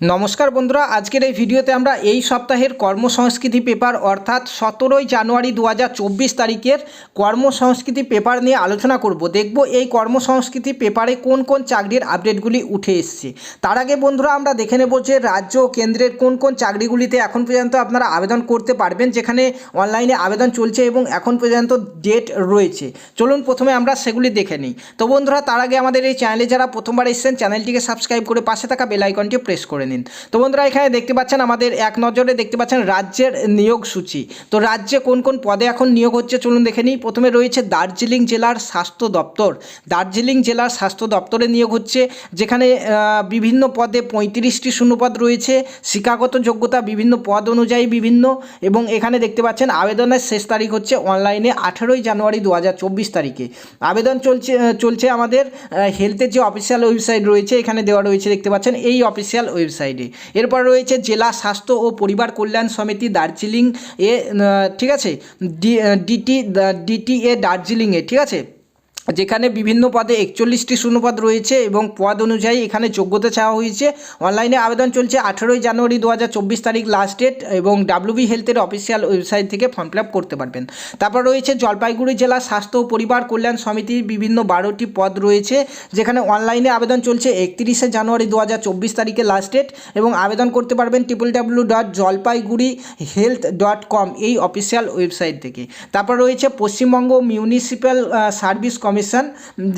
নমস্কার বন্ধুরা, আজকের এই ভিডিওতে আমরা এই সপ্তাহের কর্মসংস্কৃতি পেপার অর্থাৎ সতেরোই জানুয়ারি দু হাজার চব্বিশ তারিখের কর্মসংস্কৃতি পেপার নিয়ে আলোচনা করব। দেখব এই কর্মসংস্কৃতি পেপারে কোন কোন চাকরির আপডেটগুলি উঠে এসছে। তার আগে বন্ধুরা, আমরা দেখে নেব যে রাজ্য ও কেন্দ্রের কোন কোন চাকরিগুলিতে এখন পর্যন্ত আপনারা আবেদন করতে পারবেন, যেখানে অনলাইনে আবেদন চলছে এবং এখন পর্যন্ত ডেট রয়েছে। চলুন প্রথমে আমরা সেগুলি দেখে নিই। তো বন্ধুরা, তার আগে আমাদের এই চ্যানেলে যারা প্রথমবার এসেছেন, চ্যানেলটিকে সাবস্ক্রাইব করে পাশে থাকা বেলাইকনটি প্রেস করে নিন। তো বন্ধুরা, এখানে দেখতে পাচ্ছেন আমাদের এক নজরে দেখতে পাচ্ছেন রাজ্যের নিয়োগ সূচি। তো রাজ্যে কোন কোন পদে এখন নিয়োগ হচ্ছে চলুন দেখে নিই। প্রথমে রয়েছে দার্জিলিং জেলার স্বাস্থ্য দপ্তর। দার্জিলিং জেলার স্বাস্থ্য দপ্তরে নিয়োগ হচ্ছে, যেখানে বিভিন্ন পদে পঁয়ত্রিশটি শূন্যপদ রয়েছে। শিক্ষাগত যোগ্যতা বিভিন্ন পদ অনুযায়ী বিভিন্ন এবং এখানে দেখতে পাচ্ছেন আবেদনের শেষ তারিখ হচ্ছে অনলাইনে আঠেরোই জানুয়ারি দু হাজার চব্বিশ তারিখে। আবেদন চলছে চলছে আমাদের হেলথের যে অফিসিয়াল ওয়েবসাইট রয়েছে, এখানে দেওয়া রয়েছে দেখতে পাচ্ছেন, এই অফিসিয়াল ওয়েবসাইটে এরপর রয়েছে জেলা স্বাস্থ্য ও পরিবার কল্যাণ সমিতি দার্জিলিং এ ঠিক আছে? ডিটি ডিটিএ দার্জিলিংয়ে ঠিক আছে? যেখানে বিভিন্ন পদে একচল্লিশটি শূন্যপদ রয়েছে এবং পদ অনুযায়ী এখানে যোগ্যতা চাওয়া হয়েছে। অনলাইনে আবেদন চলছে আঠেরোই জানুয়ারি দু হাজার চব্বিশ তারিখ লাস্ট ডেট এবং ডাব্লিউবি হেলথের অফিসিয়াল ওয়েবসাইট থেকে ফর্ম ফিল করতে পারবেন। তারপর রয়েছে জলপাইগুড়ি জেলা স্বাস্থ্য ও পরিবার কল্যাণ সমিতির বিভিন্ন বারোটি পদ রয়েছে, যেখানে অনলাইনে আবেদন চলছে একত্রিশে জানুয়ারি দু হাজার চব্বিশ তারিখে লাস্ট ডেট এবং আবেদন করতে পারবেন triple W dot Jalpaiguri health dot com এই অফিসিয়াল ওয়েবসাইট থেকে। তারপর রয়েছে পশ্চিমবঙ্গ মিউনিসিপ্যাল সার্ভিস কমিশন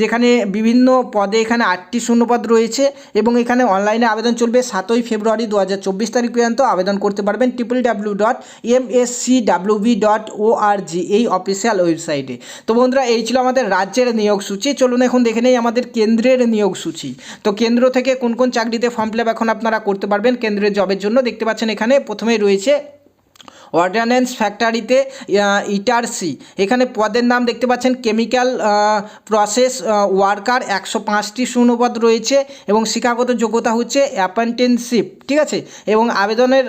যেখানে বিভিন্ন পদে এখানে আটটি শূন্যপদ রয়েছে এবং এখানে অনলাইনে আবেদন চলবে সাতই ফেব্রুয়ারি দু হাজার চব্বিশ তারিখ পর্যন্ত। আবেদন করতে পারবেন triple W dot M S C WB dot O R G এই অফিসিয়াল ওয়েবসাইটে তো বন্ধুরা, এই ছিল আমাদের রাজ্যের নিয়োগ সূচি চলুন এখন দেখে নেই আমাদের কেন্দ্রের নিয়োগ সূচি তো কেন্দ্র থেকে কোন কোন চাকরিতে ফর্ম ফিল এখন আপনারা করতে পারবেন, কেন্দ্রের জবের জন্য। দেখতে পাচ্ছেন এখানে প্রথমে রয়েছে অর্ডিন্যান্স ফ্যাক্টরিতে ইটারসি। এখানে পদের নাম দেখতে পাচ্ছেন কেমিক্যাল প্রসেস ওয়ার্কার, একশো পাঁচটি শূন্যপদ রয়েছে এবং শিক্ষাগত যোগ্যতা হচ্ছে অ্যাপেন্টেনশিপ, ঠিক আছে? এবং আবেদনের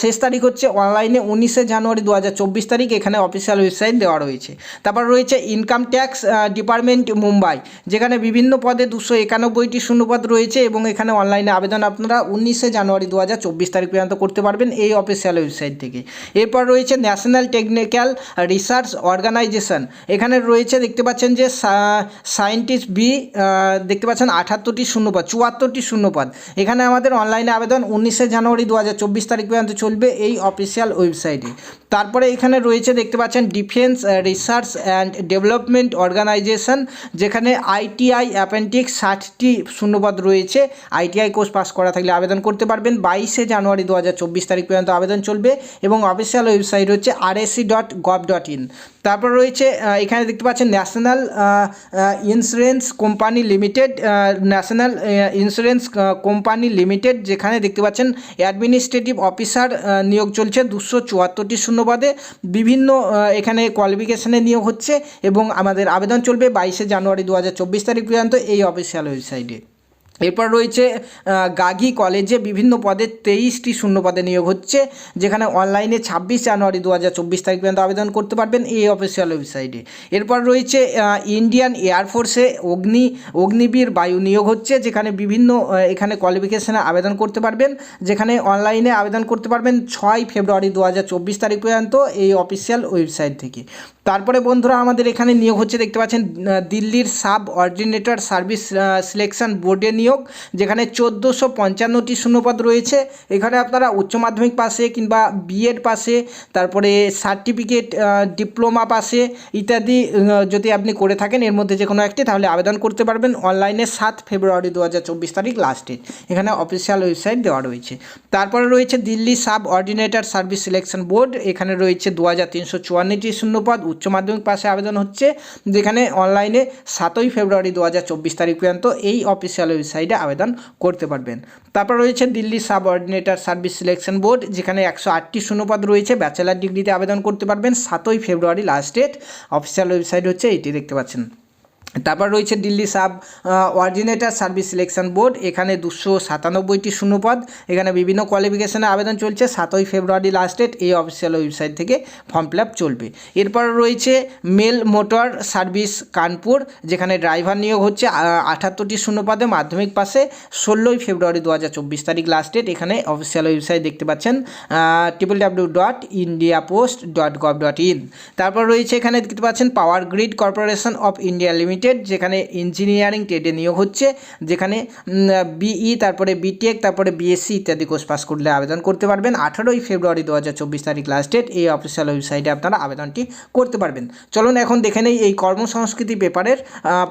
শেষ তারিখ হচ্ছে অনলাইনে উনিশে জানুয়ারি দু হাজার চব্বিশ তারিখ, এখানে অফিসিয়াল ওয়েবসাইট দেওয়া রয়েছে। তারপর রয়েছে ইনকাম ট্যাক্স ডিপার্টমেন্ট মুম্বাই, যেখানে বিভিন্ন পদে দুশো একানব্বইটি শূন্যপদ রয়েছে এবং এখানে অনলাইনে আবেদন আপনারা উনিশে জানুয়ারি দু হাজার চব্বিশ তারিখ পর্যন্ত করতে পারবেন এই অফিসিয়াল ওয়েবসাইট থেকে। এরপর রয়েছে ন্যাশনাল টেকনিক্যাল রিসার্চ অর্গানাইজেশন। এখানে রয়েছে দেখতে পাচ্ছেন যে সায়েন্টিস্ট বি দেখতে পাচ্ছেন আঠাত্তরটি শূন্যপদ, চুয়াত্তরটি শূন্যপদ। এখানে আমাদের অনলাইনে আবেদন উনিশে জানুয়ারি দু হাজার চব্বিশ তারিখ পর্যন্ত চলবে এই অফিসিয়াল ওয়েবসাইটে। তারপরে এখানে রয়েছে দেখতে পাচ্ছেন defence research and development organisation, যেখানে আইটিআই অ্যাপেন্টিক্স ষাটটি শূন্যপদ রয়েছে। আইটিআই কোর্স পাস করা থাকলে আবেদন করতে পারবেন। বাইশে জানুয়ারি দু হাজার চব্বিশ তারিখ পর্যন্ত আবেদন চলবে এবং অফিসিয়াল ওয়েবসাইট হচ্ছে RSC dot gov dot in তারপর রয়েছে এখানে দেখতে পাচ্ছেন national insurance company limited national insurance company limited, যেখানে দেখতে পাচ্ছেন অ্যাডমিনিস্ট্রেটিভ অফিসার নিয়োগ চলছে দুশো চুয়াত্তরটি শূন্যপদে। বিভিন্ন এখানে কোয়ালিফিকেশানে নিয়োগ হচ্ছে এবং আমাদের আবেদন চলবে বাইশে জানুয়ারি দু হাজার চব্বিশ তারিখ পর্যন্ত এই অফিসিয়াল ওয়েবসাইটে এরপর রয়েছে গাগি কলেজে বিভিন্ন পদে তেইশটি শূন্য পদে নিয়োগ হচ্ছে, যেখানে অনলাইনে ছাব্বিশ জানুয়ারি দু হাজার চব্বিশ তারিখ পর্যন্ত আবেদন করতে পারবেন এই অফিসিয়াল ওয়েবসাইটে এরপর রয়েছে ইন্ডিয়ান এয়ারফোর্সে অগ্নি, অগ্নিবীর বায়ু নিয়োগ হচ্ছে, যেখানে বিভিন্ন এখানে কোয়ালিফিকেশানে আবেদন করতে পারবেন, যেখানে অনলাইনে আবেদন করতে পারবেন ছয় ফেব্রুয়ারি দু হাজার চব্বিশ তারিখ পর্যন্ত এই অফিসিয়াল ওয়েবসাইট থেকে। তারপরে বন্ধুরা আমাদের এখানে নিয়োগ হচ্ছে, দেখতে পাচ্ছেন দিল্লির সাব অর্ডিনেটর সার্ভিস সিলেকশন বোর্ডে নিয়োগ, যেখানে চোদ্দোশো পঞ্চান্নটি শূন্যপদ রয়েছে। এখানে আপনারা উচ্চ মাধ্যমিক পাশে কিংবা বিএড পাশে, তারপরে সার্টিফিকেট ডিপ্লোমা পাশে ইত্যাদি যদি আপনি করে থাকেন, এর মধ্যে যে কোনো একটি, তাহলে আবেদন করতে পারবেন অনলাইনে সাত ফেব্রুয়ারি দু হাজার চব্বিশ তারিখ লাস্ট ডেট এখানে অফিসিয়াল ওয়েবসাইট দেওয়া রয়েছে। তারপরে রয়েছে Delhi subordinate service selection board, এখানে রয়েছে দু হাজার তিনশো চুয়ান্নটি শূন্যপদ উচ্চ মাধ্যমিক পাশে আবেদন হচ্ছে, যেখানে অনলাইনে সাতই ফেব্রুয়ারি দু হাজার চব্বিশ তারিখ পর্যন্ত এই অফিসিয়াল ওয়েবসাইটে আবেদন করতে পারবেন। তারপর রয়েছে Delhi subordinate service selection board যেখানে একশো আটটি শূন্যপদ রয়েছে। ব্যাচেলার ডিগ্রিতে আবেদন করতে পারবেন সাতই February last date official website হচ্ছে এটি দেখতে পাচ্ছেন। তারপর রয়েছে Delhi subordinate service selection board, এখানে দুশো সাতানব্বইটি শূন্যপদ। এখানে বিভিন্ন কোয়ালিফিকেশনে আবেদন চলছে। সাতই ফেব্রুয়ারি লাস্ট ডেট এই অফিসিয়াল ওয়েবসাইট থেকে ফর্ম ফিল চলবে। এরপর রয়েছে মেল মোটর সার্ভিস কানপুর, যেখানে ড্রাইভার নিয়োগ হচ্ছে আটাত্তরটি শূন্যপদে মাধ্যমিক পাশে। ষোলোই ফেব্রুয়ারি দু হাজার চব্বিশ তারিখ লাস্ট ডেট এখানে অফিসিয়াল ওয়েবসাইট দেখতে পাচ্ছেন triple W dot India post dot gov dot in তারপর রয়েছে এখানে দেখতে পাচ্ছেন power grid corporation of India limited যেখানে ইঞ্জিনিয়ারিং ট্রেডে নিয়োগ হচ্ছে, যেখানে বিই, তারপরে বিটেক, তারপরে বিএসসি ইত্যাদি কোর্স পাস করলে আবেদন করতে পারবেন। আঠারোই ফেব্রুয়ারি দু হাজার চব্বিশ তারিখ লাস্ট ডেট এই অফিসিয়াল ওয়েবসাইটে আপনারা আবেদনটি করতে পারবেন। চলুন এখন দেখে নেই এই কর্মসংস্কৃতি পেপারের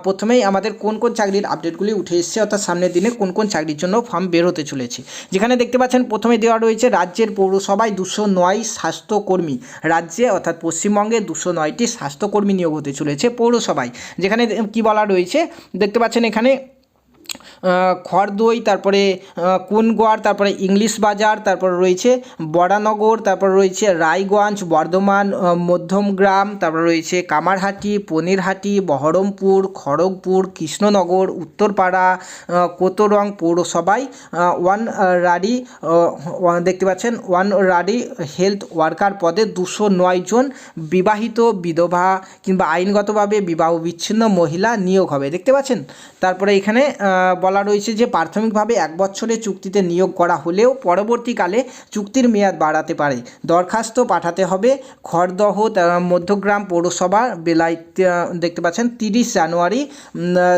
প্রথমেই আমাদের কোন কোন চাকরির আপডেটগুলি উঠে এসেছে, অর্থাৎ সামনের দিনে কোন কোন চাকরির জন্য ফর্ম বের হতে চলেছে। যেখানে দেখতে পাচ্ছেন, প্রথমে দেওয়া রয়েছে রাজ্যের পৌরসভায় দুশো নয় স্বাস্থ্যকর্মী। রাজ্যে, অর্থাৎ পশ্চিমবঙ্গে দুশো নয়টি স্বাস্থ্যকর্মী নিয়োগ হতে চলেছে পৌরসভায়। যেখানে কি বলা রয়েছে? দেখতে পাচ্ছেন এখানে খড়দই তারপরে কুনগড় তারপরে ইংলিশ বাজার, তারপর রয়েছে বরানগর তারপর রয়েছে রায়গঞ্জ, বর্ধমান মধ্যমগ্রাম তারপর রয়েছে কামারহাটি, পনিরহাটি, বহরমপুর, খড়গপুর, কৃষ্ণনগর, উত্তরপাড়া কোতরং পৌরসভায় ওয়ান রাডি দেখতে পাচ্ছেন, ওয়ান রাডি হেলথ ওয়ার্কার পদে দুশো নয় জন বিবাহিত বিধবা কিংবা আইনগতভাবে বিবাহ বিচ্ছিন্ন মহিলা নিয়োগ হবে। দেখতে পাচ্ছেন? তারপরে এখানে বলা রয়েছে যে প্রাথমিকভাবে এক বছরের চুক্তিতে নিয়োগ করা হলেও পরবর্তীকালে চুক্তির মেয়াদ বাড়াতে পারে। দরখাস্ত পাঠাতে হবে খড়দহ মধ্যগ্রাম পৌরসভা, বেলায় দেখতে পাচ্ছেন তিরিশ জানুয়ারি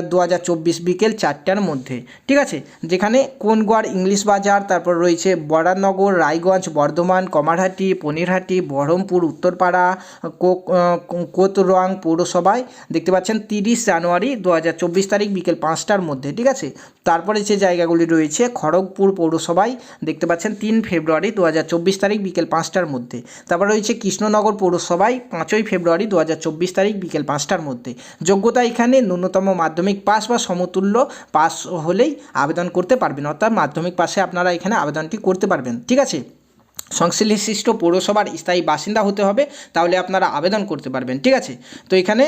দু হাজার চব্বিশ বিকেল চারটার মধ্যে। ঠিক আছে? যেখানে কোনগড় ইংলিশ বাজার তারপর রয়েছে বরানগর, রায়গঞ্জ, বর্ধমান, কমারহাটি, পনিরহাটি, বহরমপুর, উত্তরপাড়া কোতরং পৌরসভায় দেখতে পাচ্ছেন তিরিশ জানুয়ারি দু হাজার চব্বিশ তারিখ বিকেল পাঁচটার মধ্যে। ঠিক আছে? তারপরে যে জায়গাগুলি রয়েছে, খড়গপুর পৌরসভায় দেখতে পাচ্ছেন তিন ফেব্রুয়ারি দু হাজার চব্বিশ তারিখ বিকেল পাঁচটার মধ্যে। তারপর রয়েছে কৃষ্ণনগর পৌরসভায় পাঁচই ফেব্রুয়ারি দু হাজার চব্বিশ তারিখ বিকেল পাঁচটার মধ্যে। যোগ্যতা এখানে ন্যূনতম মাধ্যমিক পাস বা সমতুল্য পাস হলেই আবেদন করতে পারবেন। অর্থাৎ মাধ্যমিক পাশে আপনারা এখানে আবেদনটি করতে পারবেন। ঠিক আছে? সংশ্লিষ্ট পৌরসভার স্থায়ী বাসিন্দা হতে হবে, তাহলে আপনারা আবেদন করতে পারবেন, ঠিক আছে? তো এখানে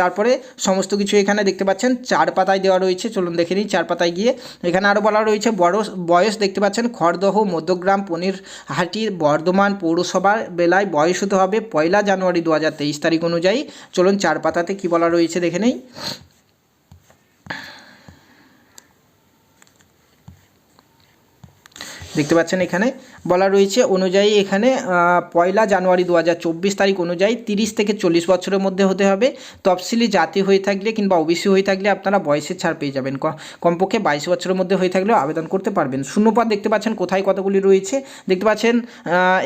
তারপরে সমস্ত কিছু এখানে দেখতে পাচ্ছেন, চার পাতায় দেওয়া রয়েছে, চলুন দেখে নিই, চার পাতায় গিয়ে। এখানে আরও বলা রয়েছে, বড়, বয়স দেখতে পাচ্ছেন, খড়দহ, মধ্যগ্রাম, পনিরহাটি, বর্ধমান পৌরসভার বেলায় বয়স হতে হবে পয়লা জানুয়ারি দু হাজার তেইশ তারিখ অনুযায়ী। চলুন চার পাতাতে কী বলা রয়েছে দেখে নেই। দেখতে পাচ্ছেন এখানে বলা রয়েছে অনুযায়ী এখানে পয়লা জানুয়ারি দু হাজার চব্বিশ তারিখ অনুযায়ী তিরিশ থেকে চল্লিশ বছরের মধ্যে হতে হবে। তফসিলি জাতি হয়ে থাকলে কিংবা ওবিসি হয়ে থাকলে আপনারা বয়সের ছাড় পেয়ে যাবেন। কমপক্ষে বাইশ বছরের মধ্যে হয়ে থাকলেও আবেদন করতে পারবেন। শূন্যপদ দেখতে পাচ্ছেন কোথায় কতগুলি রয়েছে। দেখতে পাচ্ছেন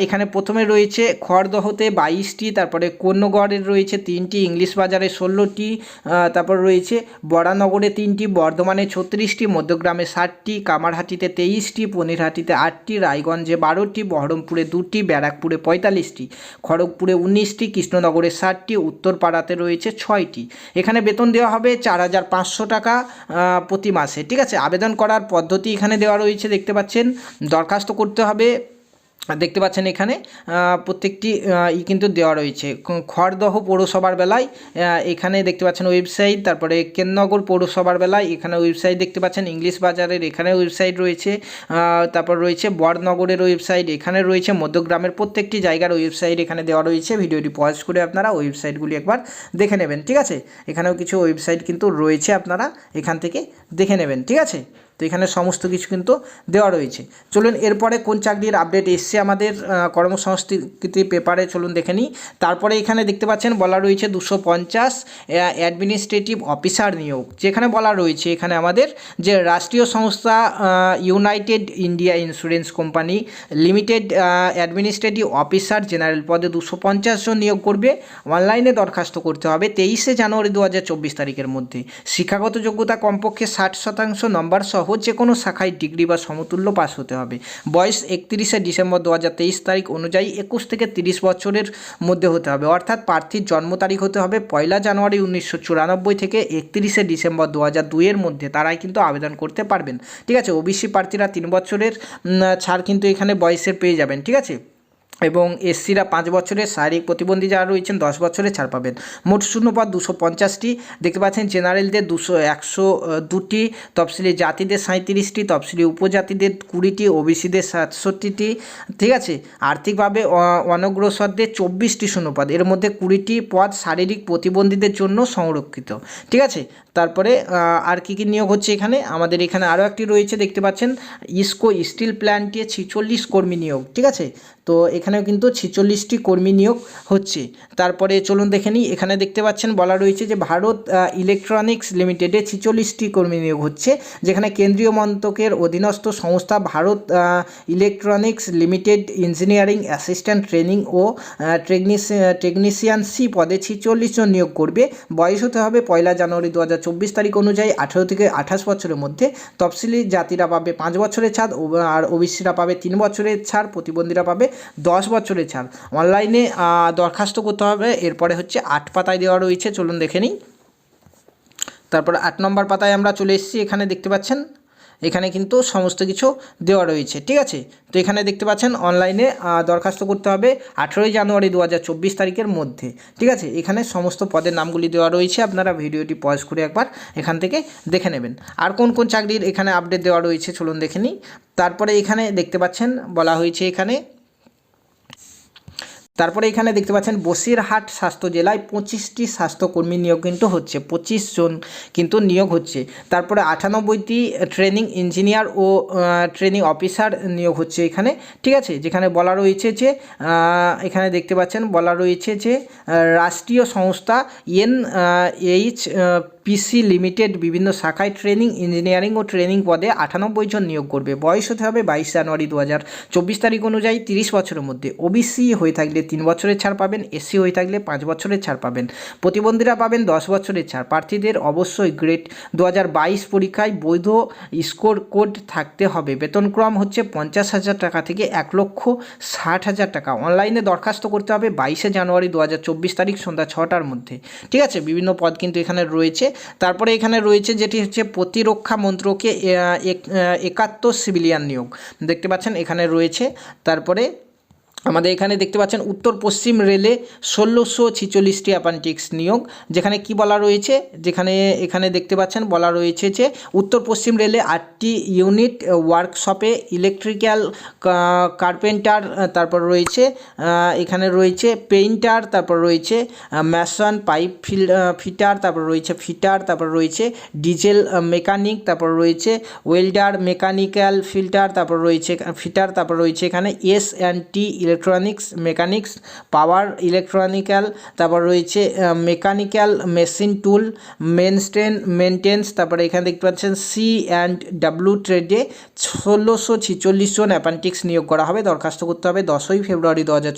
এখানে প্রথমে রয়েছে খড়দহতে বাইশটি, তারপরে কন্যগড়ের রয়েছে তিনটি, ইংলিশ বাজারে ষোলোটি তারপর রয়েছে বরানগরে তিনটি, বর্ধমানে ছত্রিশটি, মধ্যগ্রামে ষাটটি, কামারহাটিতে তেইশটি, পনিরহাটিতে আটটি, রায়গঞ্জে বারোটি বহরমপুরে দুটি, ব্যারাকপুরে পঁয়তাল্লিশটি, খড়গপুরে উনিশটি, কৃষ্ণনগরে ষাটটি, উত্তরপাড়াতে রয়েছে ছয়টি। এখানে বেতন দেওয়া হবে চার হাজার পাঁচশো টাকা প্রতি মাসে। ঠিক আছে? আবেদন করার পদ্ধতি এখানে দেওয়া রয়েছে, দেখতে পাচ্ছেন। দরখাস্ত করতে হবে দেখতে পাচ্ছেন এখানে প্রত্যেকটি ই কিন্তু দেওয়া রয়েছে। খড়দহ পৌরসভার বেলায় এখানে দেখতে পাচ্ছেন ওয়েবসাইট, তারপরে কেন্নগর পৌরসভার বেলায়, এখানে ওয়েবসাইট দেখতে পাচ্ছেন, ইংলিশ বাজারের এখানে ওয়েবসাইট রয়েছে তারপর রয়েছে বড়নগরের ওয়েবসাইট, এখানে রয়েছে মধ্যগ্রামের প্রত্যেকটি জায়গার ওয়েবসাইট এখানে দেওয়া রয়েছে। ভিডিওটি পজ করে আপনারা ওয়েবসাইটগুলি একবার দেখে নেবেন, ঠিক আছে? এখানেও কিছু ওয়েবসাইট কিন্তু রয়েছে আপনারা এখান থেকে দেখে নেবেন, ঠিক আছে? তো এখানে সমস্ত কিছু কিন্তু দেওয়া রয়েছে। চলুন এরপরে কোন চাকরির আপডেট এসছে আমাদের কর্মসংস্কৃতি পেপারে চলুন দেখে নিই। তারপরে এখানে দেখতে পাচ্ছেন বলা রয়েছে দুশো পঞ্চাশ অ্যাডমিনিস্ট্রেটিভ অফিসার নিয়োগ। যেখানে বলা রয়েছে এখানে আমাদের যে রাষ্ট্রীয় সংস্থা United India insurance company limited administrative officer general পদে দুশো পঞ্চাশ জন নিয়োগ করবে। অনলাইনে দরখাস্ত করতে হবে তেইশে জানুয়ারি দু হাজার চব্বিশ তারিখের মধ্যে। শিক্ষাগত যোগ্যতা কমপক্ষে ষাট শতাংশ, নম্বর সহ যে কোনো শাখায় ডিগ্রি বা সমতুল্য পাস হতে হবে। বয়স একত্রিশে ডিসেম্বর দু হাজার তেইশ তারিখ অনুযায়ী একুশ থেকে তিরিশ বছরের মধ্যে হতে হবে। অর্থাৎ প্রার্থীর জন্ম তারিখ হতে হবে পয়লা জানুয়ারি উনিশশো চুরানব্বই থেকে একত্রিশে ডিসেম্বর দু দুইয়ের মধ্যে। তারাই কিন্তু আবেদন করতে পারবেন। ঠিক আছে? ওবিসি প্রার্থীরা তিন বছরের ছাড় কিন্তু এখানে বয়সের পেয়ে যাবেন। ঠিক আছে? এবং এসসিরা পাঁচ বছরের শারীরিক প্রতিবন্ধী যারা রয়েছেন, দশ বছরের ছাড় পাবেন। মোট শূন্যপদ দুশো পঞ্চাশটি। দেখতে পাচ্ছেন জেনারেলদের দুশো একশো দুটি, তফসিলি জাতিদের সাঁত্রিশটি তফসিলি উপজাতিদের কুড়িটি, ওবিসিদের সাতষট্টিটি। ঠিক আছে? আর্থিকভাবে অনগ্রসরদের চব্বিশটি শূন্যপদ। এর মধ্যে কুড়িটি পদ শারীরিক প্রতিবন্ধীদের জন্য সংরক্ষিত। ঠিক আছে? তারপরে আর কী কী নিয়োগ হচ্ছে এখানে? আমাদের এখানে আরও একটি রয়েছে, দেখতে পাচ্ছেন, ইস্কো স্টিল প্ল্যান্টে ছিচল্লিশ কর্মী নিয়োগ। ঠিক আছে? তো এখানেও কিন্তু ছিচল্লিশটি কর্মী নিয়োগ হচ্ছে। তারপরে চলুন দেখে নিই, এখানে দেখতে পাচ্ছেন বলা রয়েছে যে ভারত ইলেকট্রনিক্স লিমিটেডে ছিচল্লিশটি কর্মী নিয়োগ হচ্ছে, যেখানে কেন্দ্রীয় মন্ত্রকের অধীনস্থ সংস্থা Bharat electronics limited engineering assistant training ও টেকনিশিয়ান সি পদে ছিচল্লিশ জন নিয়োগ করবে। বয়স হতে হবে পয়লা জানুয়ারি দু হাজার চব্বিশ তারিখ অনুযায়ী আঠেরো থেকে আঠাশ বছরের মধ্যে। তফসিলি জাতিরা পাবে পাঁচ বছরের ছাড় আর ওবিসিরা পাবে তিন বছরের ছাড়, প্রতিবন্ধীরা পাবে দশ বছরের ছাড়। অনলাইনে দরখাস্ত করতে হবে। এরপরে হচ্ছে আট পাতায় দেওয়া রয়েছে। চলুন দেখে নিই। তারপর আট নম্বর পাতায় আমরা চলে এসেছি। এখানে দেখতে পাচ্ছেন, এখানে কিন্তু সমস্ত কিছু দেওয়া রয়েছে। ঠিক আছে? তো এখানে দেখতে পাচ্ছেন অনলাইনে দরখাস্ত করতে হবে আঠেরোই জানুয়ারি দু হাজার চব্বিশ তারিখের মধ্যে। ঠিক আছে? এখানে সমস্ত পদের নামগুলি দেওয়া রয়েছে। আপনারা ভিডিওটি পজ করে একবার এখান থেকে দেখে নেবেন। আর কোন কোন চাকরির এখানে আপডেট দেওয়া রয়েছে? চলুন দেখে নিই। তারপরে এখানে দেখতে পাচ্ছেন, বলা হয়েছে এখানে তারপরে এখানে দেখতে পাচ্ছেন বসিরহাট স্বাস্থ্য জেলায় পঁচিশটি স্বাস্থ্যকর্মী নিয়োগ কিন্তু হচ্ছে, পঁচিশ জন কিন্তু নিয়োগ হচ্ছে। তারপরে আটানব্বইটি ট্রেনিং ইঞ্জিনিয়ার ও ট্রেনিং অফিসার নিয়োগ হচ্ছে এখানে, ঠিক আছে? যেখানে বলা রয়েছে যে এখানে দেখতে পাচ্ছেন বলা রয়েছে যে রাষ্ট্রীয় সংস্থা এন এইচ পিসি লিমিটেড বিভিন্ন শাখায় ট্রেনিং, ইঞ্জিনিয়ারিং ও ট্রেনিং পদে আটানব্বই জন নিয়োগ করবে। বয়স হতে হবে বাইশ জানুয়ারি দু হাজার চব্বিশ তারিখ অনুযায়ী তিরিশ বছরের মধ্যে। ওবিসি হয়ে থাকলে তিন বছরের ছাড় পাবেন এসসি হয়ে থাকলে পাঁচ বছরের ছাড় পাবেন। প্রতিবন্ধীরা পাবেন দশ বছরের ছাড়। প্রার্থীদের অবশ্যই গ্রেড দু হাজার বাইশ পরীক্ষায় বৈধ স্কোর কোড থাকতে হবে। বেতনক্রম হচ্ছে পঞ্চাশ হাজার টাকা থেকে এক লক্ষ ষাট হাজার টাকা। অনলাইনে দরখাস্ত করতে হবে বাইশে জানুয়ারি দু হাজার চব্বিশ তারিখ সন্ধ্যা ছটার মধ্যে। ঠিক আছে? বিভিন্ন পদ কিন্তু এখানে রয়েছে। তারপরে এখানে রয়েছে যেটি হচ্ছে প্রতিরক্ষা মন্ত্রকে একাত্তর সিভিলিয়ান নিয়োগ। দেখতে পাচ্ছেন এখানে রয়েছে। তারপরে আমাদের এখানে দেখতে পাচ্ছেন উত্তর পশ্চিম রেলে ষোলোশো ছিচল্লিশটি অ্যাপান্টিক্স নিয়োগ, যেখানে কি বলা রয়েছে? যেখানে এখানে দেখতে পাচ্ছেন বলা রয়েছে যে উত্তর পশ্চিম রেলে আটটি ইউনিট ওয়ার্কশপে ইলেকট্রিক্যাল কার্পেন্টার তারপর রয়েছে এখানে রয়েছে পেইন্টার তারপর রয়েছে ম্যাসন পাইপ ফিল ফিটার তারপর রয়েছে ফিটার তারপর রয়েছে ডিজেল মেকানিক তারপর রয়েছে ওয়েল্ডার মেকানিক্যাল ফিল্টার তারপর রয়েছে ফিটার তারপর রয়েছে এখানে S and T electronics mechanics power electronical তারপর রয়েছে mechanical machine tool maintain maintenance তারপরে এখানে দেখতে পাচ্ছেন সি অ্যান্ড ডাব্লু ট্রেডে ষোলোশো ছিচল্লিশ জন অ্যাপান্টিক্স নিয়োগ করা হবে, দরখাস্ত করতে হবে দশই ফেব্রুয়ারি দু হাজার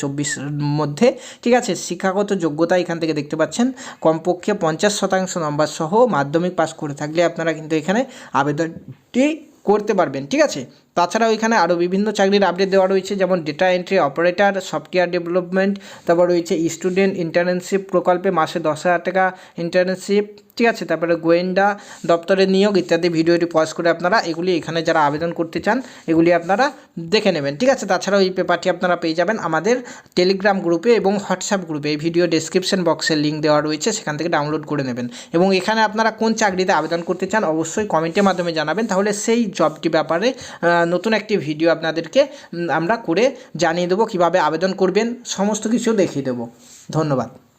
মধ্যে। ঠিক আছে, শিক্ষাগত যোগ্যতা এখান থেকে দেখতে পাচ্ছেন, কমপক্ষে পঞ্চাশ শতাংশ নম্বর সহ মাধ্যমিক পাস করে থাকলে আপনারা কিন্তু এখানে আবেদনটি করতে পারবেন, ঠিক আছে? তাছাড়াও এখানে আরও বিভিন্ন চাকরির আপডেট দেওয়া রয়েছে, যেমন data entry operator software development তারপর রয়েছে স্টুডেন্ট ইন্টার্নশিপ প্রকল্পে মাসে দশ হাজার টাকা ইন্টার্নশিপ ঠিক আছে? তারপরে গোয়েন্দা দপ্তরের নিয়োগ ইত্যাদি ভিডিওটি পজ করে আপনারা এগুলি এখানে যারা আবেদন করতে চান, এগুলি আপনারা দেখে নেবেন, ঠিক আছে? তাছাড়াও এই পেপারটি আপনারা পেয়ে যাবেন আমাদের টেলিগ্রাম গ্রুপে এবং হোয়াটসঅ্যাপ গ্রুপে এই ভিডিও ডেসক্রিপশন বক্সের লিঙ্ক দেওয়া রয়েছে, সেখান থেকে ডাউনলোড করে নেবেন। এবং এখানে আপনারা কোন চাকরিতে আবেদন করতে চান, অবশ্যই কমেন্টের মাধ্যমে জানাবেন, তাহলে সেই জবটি ব্যাপারে নতুন একটি ভিডিও আপনাদেরকে আমরা করে জানিয়ে দেবো কীভাবে আবেদন করবেন, সমস্ত কিছু দেখিয়ে দেবো। ধন্যবাদ।